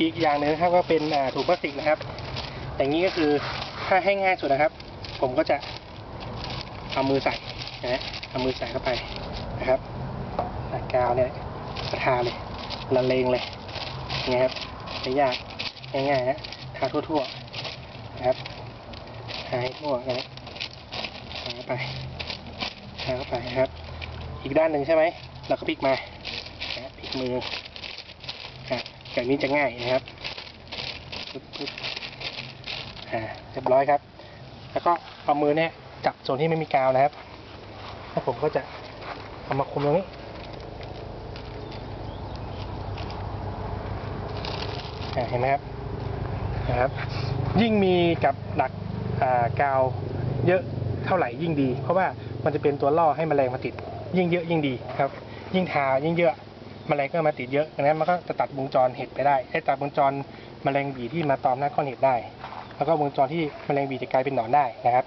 อีกอย่างหนึ่งนะครับก็เป็นอ่าถุงพลาสติกนะครับ อย่างนี้ก็คือถ้าให้ง่ายสุดนะครับ ผมก็จะเอามือใส่นะเอามือใส่เข้าไปนะครับกาวเนี่ยทาเลยละเลงเลยอย่างเงี้ยครับไม่ยากง่ายๆนะทาทั่วๆนะครับทาให้ทั่วนะทาเข้าไปทาเข้าไปนะครับ อีกด้านหนึ่งใช่ไหมเราก็พลิกมาพลิกมือ อะแบบนี้จะง่ายนะครับปึ๊บปึ๊บอ่าเรียบร้อยครับ แล้วก็เอามือเนี่ยจับส่วนที่ไม่มีกาวนะครับ แล้วผมก็จะเอามาคุมตรงนี้เห็นไหมครับนะครับ ยิ่งมีกับดักกาวเยอะเท่าไหร่ยิ่งดี เพราะว่ามันจะเป็นตัวล่อให้แมลงมาติด ยิ่งเยอะยิ่งดีครับ ยิ่งทายิ่งเยอะ แมลงก็มาติดเยอะดังนั้นมันก็จะตัดวงจรเห็ดไปได้ให้ตัดวงจรแมลงบีที่มาตอมหน้าก้อนเห็ดได้ แล้วก็วงจรที่แมลงบีจะกลายเป็นหนอนได้นะครับ